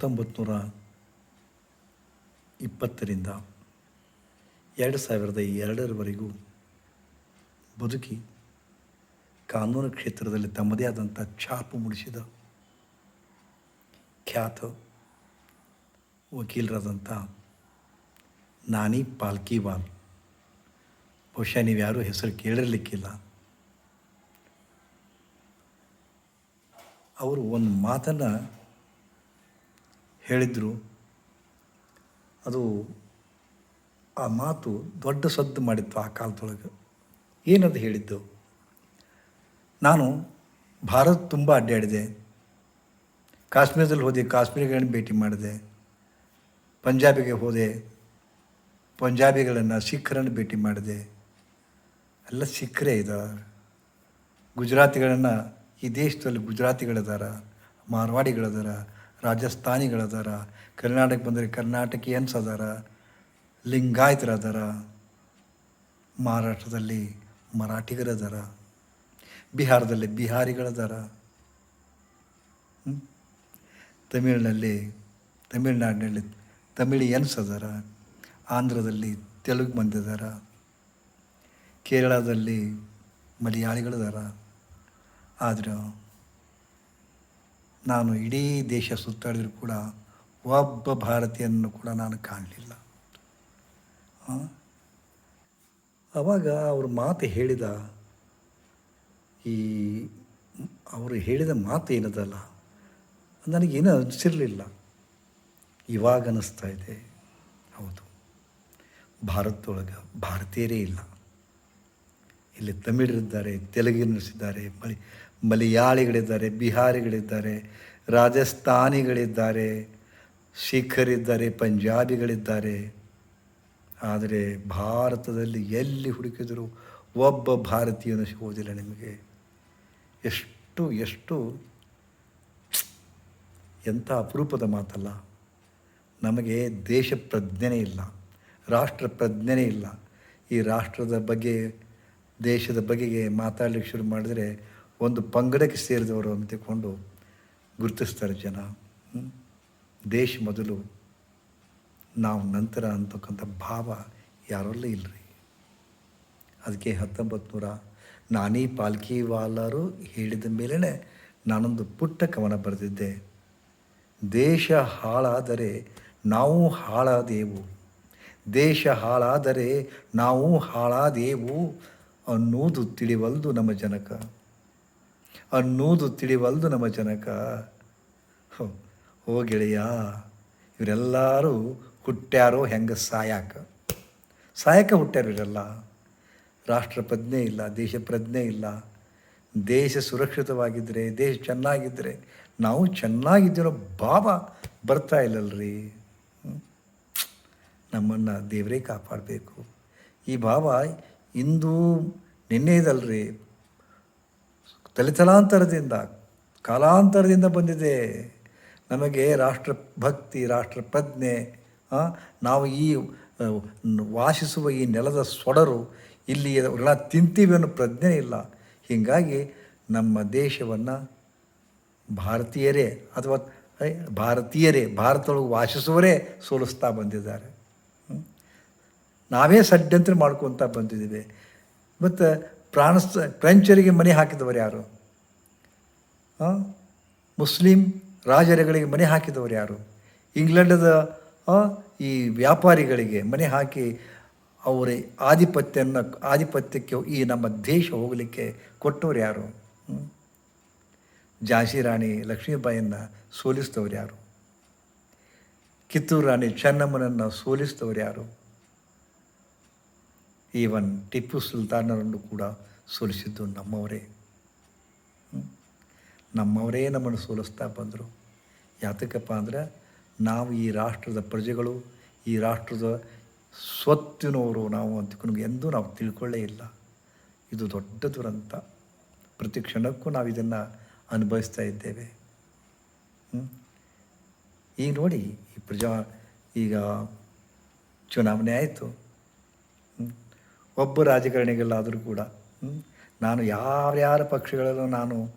ಹತ್ತೊಂಬತ್ತು ನೂರ ಇಪ್ಪತ್ತರಿಂದ ಎರಡು ಸಾವಿರದ ಎರಡರವರೆಗೂ ಬದುಕಿ ಕಾನೂನು ಕ್ಷೇತ್ರದಲ್ಲಿ ತಮ್ಮದೇ ಆದಂಥ ಛಾಪು ಮೂಡಿಸಿದ ಖ್ಯಾತ ವಕೀಲರಾದಂಥ ನಾನಿ ಪಾಲ್ಕಿವಾಲ್ ಬಹುಶಃ ನೀವು ಯಾರೂ ಹೆಸರು ಕೇಳಿರಲಿಕ್ಕಿಲ್ಲ. ಅವರು ಒಂದು ಮಾತನ್ನು ಹೇಳಿದರು, ಅದು ಆ ಮಾತು ದೊಡ್ಡ ಸದ್ದು ಮಾಡಿತ್ತು ಆ ಕಾಲದೊಳಗೆ. ಏನದು ಹೇಳಿದ್ದು? ನಾನು ಭಾರತ ತುಂಬ ಅಡ್ಡಾಡಿದೆ. ಕಾಶ್ಮೀರದಲ್ಲಿ ಹೋದೆ, ಕಾಶ್ಮೀರಿಗಳನ್ನು ಭೇಟಿ ಮಾಡಿದೆ. ಪಂಜಾಬಿಗೆ ಹೋದೆ, ಪಂಜಾಬಿಗಳನ್ನು ಸಿಖ್ಖರನ್ನು ಭೇಟಿ ಮಾಡಿದೆ. ಎಲ್ಲ ಸಿಖ್ಖರೇ ಇದ್ದಾರೆ ಗುಜರಾತಿಗಳನ್ನು ಈ ದೇಶದಲ್ಲಿ ಗುಜರಾತಿಗಳಿದಾರ, ಮಾರ್ವಾಡಿಗಳದಾರ ರಾಜಸ್ಥಾನಿಗಳದಾರ ಕರ್ನಾಟಕ ಬಂದರೆ ಕರ್ನಾಟಕಿಯನ್ಸ್ ಅದಾರ ಲಿಂಗಾಯತರದಾರ ಮಹಾರಾಷ್ಟ್ರದಲ್ಲಿ ಮರಾಠಿಗರದಾರ ಬಿಹಾರದಲ್ಲಿ ಬಿಹಾರಿಗಳದಾರ? ತಮಿಳಿನಲ್ಲಿ, ತಮಿಳ್ನಾಡಿನಲ್ಲಿ ತಮಿಳಿಯನ್ಸ್ ಅದಾರ, ಆಂಧ್ರದಲ್ಲಿ ತೆಲುಗು ಮಂದಿ ಅದಾರ, ಕೇರಳದಲ್ಲಿ ಮಲಯಾಳಿಗಳದಾರ ಆದ್ರೆ ನಾನು ಇಡೀ ದೇಶ ಸುತ್ತಾಡಿದರೂ ಕೂಡ ಒಬ್ಬ ಭಾರತೀಯನನ್ನು ಕೂಡ ನಾನು ಕಾಣಲಿಲ್ಲ? ಆವಾಗ ಅವ್ರ ಮಾತು ಹೇಳಿದ ಈ ಅವರು ಹೇಳಿದ ಮಾತು ಏನದಲ್ಲ? ನನಗೇನು ಅನಿಸಿರಲಿಲ್ಲ. ಇವಾಗ ಅನ್ನಿಸ್ತಾ ಇದೆ. ಹೌದು. ಭಾರತದೊಳಗೆ ಭಾರತೀಯರೇ ಇಲ್ಲ. ಇಲ್ಲಿ ತಮಿಳರಿದ್ದಾರೆ ತೆಲುಗಿನಿಸಿದ್ದಾರೆ ಮಲಿ ಮಲಯಾಳಿಗಳಿದ್ದಾರೆ, ಬಿಹಾರಿಗಳಿದ್ದಾರೆ, ರಾಜಸ್ಥಾನಿಗಳಿದ್ದಾರೆ ಸಿಖ್ಖರಿದ್ದಾರೆ ಪಂಜಾಬಿಗಳಿದ್ದಾರೆ. ಆದರೆ ಭಾರತದಲ್ಲಿ ಎಲ್ಲಿ ಹುಡುಕಿದರೂ ಒಬ್ಬ ಭಾರತೀಯನು ಸಿಗುವುದಿಲ್ಲ ನಿಮಗೆ. ಎಷ್ಟು ಎಷ್ಟು ಎಂಥ ಅಪರೂಪದ ಮಾತಲ್ಲ. ನಮಗೆ ದೇಶ ಪ್ರಜ್ಞೆನೇ ಇಲ್ಲ, ರಾಷ್ಟ್ರ ಪ್ರಜ್ಞೆನೇ ಇಲ್ಲ. ಈ ರಾಷ್ಟ್ರದ ಬಗ್ಗೆ, ದೇಶದ ಬಗೆಗೆ ಮಾತಾಡಲಿಕ್ಕೆ ಶುರು ಮಾಡಿದರೆ ಒಂದು ಪಂಗಡಕ್ಕೆ ಸೇರಿದವರು ಅಂತ ತಿಳ್ಕೊಂಡು ಗುರುತಿಸ್ತಾರೆ ಜನ. ದೇಶ ಮೊದಲು ನಾವು ನಂತರ ಅಂತಕ್ಕಂಥ ಭಾವ ಯಾರಲ್ಲೂ ಇಲ್ಲರಿ ಅದಕ್ಕೆ ಹತ್ತೊಂಬತ್ತು ನೂರ ನಾನಿ ಪಾಲ್ಕಿವಾಲರು ಹೇಳಿದ ಮೇಲೇ ನಾನೊಂದು ಪುಟ್ಟ ಕವನ ಬರೆದಿದ್ದೆ. ದೇಶ ಹಾಳಾದರೆ ನಾವು ಹಾಳಾದೇವು. ದೇಶ ಹಾಳಾದರೆ ನಾವು ಹಾಳಾದೇವು ಅನ್ನೋದು ತಿಳಿವಲ್ದು ನಮ್ಮ ಜನಕ. ಅನ್ನುವುದು ತಿಳಿವಲ್ದು ನಮ್ಮ ಜನಕ. ಓ ಗೆಳೆಯ, ಇವರೆಲ್ಲರೂ ಹುಟ್ಟ್ಯಾರೋ ಹೆಂಗೆ ಸಾಯಕ? ಸಾಯಕ ಹುಟ್ಟ್ಯಾರ ಇವರೆಲ್ಲ? ರಾಷ್ಟ್ರ ಪ್ರಜ್ಞೆ ಇಲ್ಲ ದೇಶ ಪ್ರಜ್ಞೆ ಇಲ್ಲ. ದೇಶ ಸುರಕ್ಷಿತವಾಗಿದ್ದರೆ ದೇಶ ಚೆನ್ನಾಗಿದ್ದರೆ ನಾವು ಚೆನ್ನಾಗಿದ್ದಿರೋ ಭಾವ ಬರ್ತಾ ಇಲ್ಲಲ್ರಿ? ನಮ್ಮನ್ನು ದೇವರೇ ಕಾಪಾಡಬೇಕು. ಈ ಭಾವ ಇಂದು ನಿನ್ನೆದಲ್ರಿ ತಲೆತಲಾಂತರದಿಂದ ಕಾಲಾಂತರದಿಂದ ಬಂದಿದೆ. ನಮಗೆ ರಾಷ್ಟ್ರಭಕ್ತಿ ರಾಷ್ಟ್ರ ಪ್ರಜ್ಞೆ ನಾವು ಈ ವಾಸಿಸುವ ಈ ನೆಲದ ಸೊಡರು ಇಲ್ಲಿ ಎಲ್ಲ ತಿಂತೀವಿ ಅನ್ನೋ ಪ್ರಜ್ಞೆ ಇಲ್ಲ. ಹೀಗಾಗಿ ನಮ್ಮ ದೇಶವನ್ನು ಭಾರತೀಯರೇ ಅಥವಾ ಭಾರತೀಯರೇ, ಭಾರತದೊಳಗೆ ವಾಸಿಸುವರೇ ಸೋಲಿಸ್ತಾ ಬಂದಿದ್ದಾರೆ. ನಾವೇ ಷಡ್ಯಂತ್ರ ಮಾಡ್ಕೊತ ಬಂದಿದ್ದೀವಿ. ಮತ್ತು ಫ್ರಾನ್ಸ್ ಫ್ರೆಂಚರಿಗೆ ಮನೆ ಹಾಕಿದವರು ಯಾರು? ಮುಸ್ಲಿಂ ರಾಜರುಗಳಿಗೆ ಮನೆ ಹಾಕಿದವರು ಯಾರು? ಇಂಗ್ಲೆಂಡದ ಈ ವ್ಯಾಪಾರಿಗಳಿಗೆ ಮನೆ ಹಾಕಿ ಅವರ ಆಧಿಪತ್ಯನ ಆಧಿಪತ್ಯಕ್ಕೆ ಈ ನಮ್ಮ ದೇಶ ಹೋಗಲಿಕ್ಕೆ ಕೊಟ್ಟವರು ಯಾರು? ಝಾಸಿ ರಾಣಿ ಲಕ್ಷ್ಮೀಬಾಯಿಯನ್ನು ಸೋಲಿಸಿದವರು ಯಾರು? ಕಿತ್ತೂರು ರಾಣಿ ಚೆನ್ನಮ್ಮನನ್ನು ಸೋಲಿಸಿದವರು ಯಾರು? ಈವನ್ ಟಿಪ್ಪು ಸುಲ್ತಾನರನ್ನು ಕೂಡ ಸೋಲಿಸಿದ್ದು ನಮ್ಮವರೇ? ನಮ್ಮವರೇ ನಮ್ಮನ್ನು ಸೋಲಿಸ್ತಾ ಬಂದರು. ಯಾತಕ್ಕಪ್ಪ ಅಂದ್ರೆ ನಾವು ಈ ರಾಷ್ಟ್ರದ ಪ್ರಜೆಗಳು, ಈ ರಾಷ್ಟ್ರದ ಸ್ವತ್ತಿನವರು ನಾವು ಅಂತ ಎಂದೂ ನಾವು ತಿಳ್ಕೊಳ್ಳೇ ಇಲ್ಲ. ಇದು ದೊಡ್ಡ ದುರಂತ. ಪ್ರತಿ ಕ್ಷಣಕ್ಕೂ ನಾವು ಇದನ್ನು ಅನುಭವಿಸ್ತಾ ಇದ್ದೇವೆ? ಈಗ ನೋಡಿ ಈ ಪ್ರಜಾ ಈಗ ಚುನಾವಣೆ ಆಯಿತು. ಒಬ್ಬ ರಾಜಕಾರಣಿಗಳಾದರೂ ಕೂಡ ನಾನು ಯಾರ್ಯಾರ ಪಕ್ಷಗಳಲ್ಲೂ ನಾನು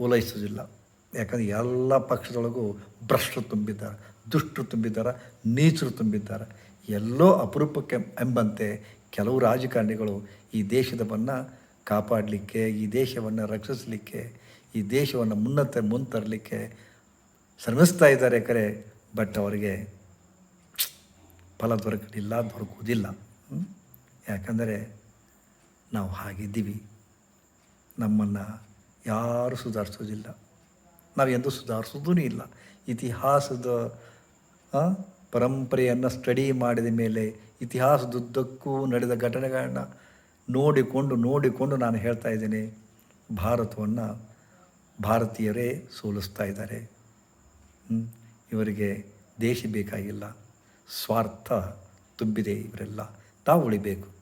ಓಲೈಸೋದಿಲ್ಲ ಯಾಕಂದರೆ ಎಲ್ಲ ಪಕ್ಷದೊಳಗೂ ಭ್ರಷ್ಟರು ತುಂಬಿದ್ದಾರೆ, ದುಷ್ಟರು ತುಂಬಿದ್ದಾರೆ, ನೀಚರು ತುಂಬಿದ್ದಾರೆ. ಎಲ್ಲೋ ಅಪರೂಪಕ್ಕೆ ಎಂಬಂತೆ ಕೆಲವು ರಾಜಕಾರಣಿಗಳು ಈ ದೇಶದವನ್ನು ಕಾಪಾಡಲಿಕ್ಕೆ, ಈ ದೇಶವನ್ನು ರಕ್ಷಿಸಲಿಕ್ಕೆ, ಈ ದೇಶವನ್ನು ಮುನ್ನತ್ತ ಮುಂತರಲಿಕ್ಕೆ ಶ್ರಮಿಸ್ತಾ ಇದ್ದಾರೆ ಕರೆ. ಬಟ್ ಅವರಿಗೆ ಫಲ ದೊರಕಲಿಲ್ಲ, ದೊರಕುವುದಿಲ್ಲ? ಯಾಕಂದರೆ ನಾವು ಹಾಗಿದ್ದೀವಿ. ನಮ್ಮನ್ನು ಯಾರೂ ಸುಧಾರಿಸೋದಿಲ್ಲ. ನಾವು ಎಂದೂ ಸುಧಾರಿಸೋದೂ ಇಲ್ಲ. ಇತಿಹಾಸದ ಪರಂಪರೆಯನ್ನು ಸ್ಟಡಿ ಮಾಡಿದ ಮೇಲೆ ಇತಿಹಾಸದುದ್ದಕ್ಕೂ ನಡೆದ ಘಟನೆಗಳನ್ನು ನೋಡಿಕೊಂಡು ನೋಡಿಕೊಂಡು ನಾನು ಹೇಳ್ತಾ ಇದ್ದೇನೆ, ಭಾರತವನ್ನು ಭಾರತೀಯರೇ ಸೋಲಿಸ್ತಾ ಇದ್ದಾರೆ. ಇವರಿಗೆ ದೇಶ ಬೇಕಾಗಿಲ್ಲ. ಸ್ವಾರ್ಥ ತುಂಬಿದೆ ಇವರೆಲ್ಲ. ತಾವು ಉಳಿಬೇಕು.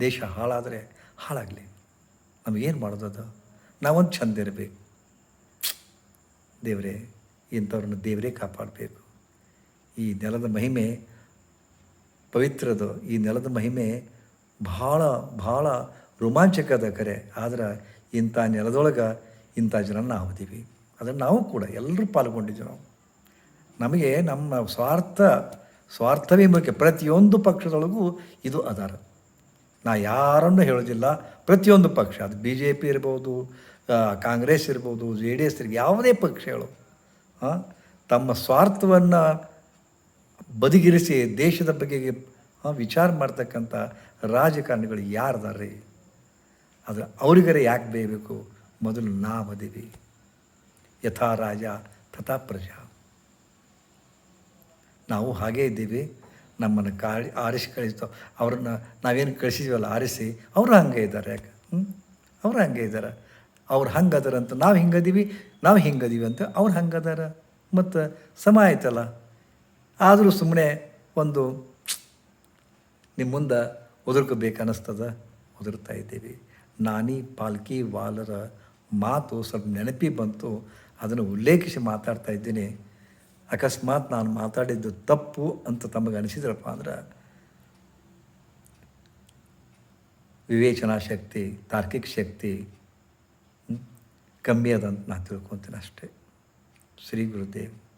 ದೇಶ ಹಾಳಾದರೆ ಹಾಳಾಗಲಿ. ನಮಗೇನು ಮಾಡೋದದು ನಾವೊಂದು ಚಂದ ಇರಬೇಕು. ದೇವರೇ, ಇಂಥವ್ರನ್ನ ದೇವರೇ ಕಾಪಾಡಬೇಕು. ಈ ನೆಲದ ಮಹಿಮೆ ಪವಿತ್ರದು. ಈ ನೆಲದ ಮಹಿಮೆ ಭಾಳ ಭಾಳ ರೋಮಾಂಚಕದ ಕರೆ. ಆದ್ರೆ ಇಂಥ ನೆಲದೊಳಗೆ ಇಂಥ ಜನ ನಾವು ಇದೀವಿ ಅದನ್ನು ನಾವು ಕೂಡ ಎಲ್ಲರೂ ಪಾಲ್ಗೊಂಡಿದ್ದೀವಿ ನಾವು. ನಮಗೆ ನಮ್ಮ ಸ್ವಾರ್ಥ ಸ್ವಾರ್ಥವೇ ಮುಖ್ಯ ಪ್ರತಿಯೊಂದು ಪಕ್ಷದೊಳಗೂ ಇದು ಅದಾರ ನಾ ಯಾರನ್ನು ಹೇಳೋದಿಲ್ಲ. ಪ್ರತಿಯೊಂದು ಪಕ್ಷ, ಅದು ಬಿ ಜೆ ಪಿ ಇರ್ಬೋದು ಕಾಂಗ್ರೆಸ್ ಇರ್ಬೋದು, ಜೆ ಡಿ ಎಸ್ ಯಾವುದೇ ಪಕ್ಷಗಳು ತಮ್ಮ ಸ್ವಾರ್ಥವನ್ನು ಬದಿಗಿರಿಸಿ ದೇಶದ ಬಗೆಗೆ ವಿಚಾರ ಮಾಡ್ತಕ್ಕಂಥ ರಾಜಕಾರಣಿಗಳು ಯಾರದಾರ್ರಿ? ಅದು ಅವರಿಗರೆ ಯಾಕೆ ಬೇಯಬೇಕು? ಮೊದಲು ನಾವದೀವಿ ಯಥಾ ರಾಜ, ತಥಾ ಪ್ರಜಾ. ನಾವು ಹಾಗೇ ಇದ್ದೀವಿ. ನಮ್ಮನ್ನು ಕಾಳಿ ಆರಿಸಿ ಕಳಿಸ್ತೋ. ಅವ್ರನ್ನ ನಾವೇನು ಕಳಿಸಿದ್ವಲ್ಲ, ಆರಿಸಿ, ಅವರು ಹಂಗೆ ಇದ್ದಾರೆ ಯಾಕೆ? ಹ್ಞೂ ಅವ್ರು ಹಂಗೆ ಇದ್ದಾರೆ. ಅವ್ರು ಹಂಗೆ ಅಂತ ನಾವು ಹಿಂಗದೀವಿ ನಾವು ಹಿಂಗದೀವಿ ಅಂತ ಅವ್ರು ಹಂಗದಾರ. ಮತ್ತು ಸಮ ಆಯ್ತಲ್ಲ? ಆದರೂ ಸುಮ್ಮನೆ ಒಂದು ನಿಮ್ಮ ಮುಂದೆ ಒದರ್ಕೋಬೇಕು ಉದುರ್ತಾ ಇದ್ದೀವಿ. ನಾನಿ ಪಾಲ್ಕಿ ವಾಲರ ಮಾತು ಸ್ವಲ್ಪ ನೆನಪಿ ಬಂತು. ಅದನ್ನು ಉಲ್ಲೇಖಿಸಿ ಮಾತಾಡ್ತಾ ಇದ್ದೀನಿ. ಅಕಸ್ಮಾತ್ ನಾನು ಮಾತಾಡಿದ್ದು ತಪ್ಪು ಅಂತ ತಮಗೆ ಅನಿಸಿದ್ರಪ್ಪ ಅಂದ್ರೆ ವಿವೇಚನಾ ಶಕ್ತಿ, ತಾರ್ಕಿಕ ಶಕ್ತಿ ಕಮ್ಮಿ ಅದಂತ ನಾನು ತಿಳ್ಕೊತೀನಿ ಅಷ್ಟೇ. ಶ್ರೀ ಗುರುದೇವ್.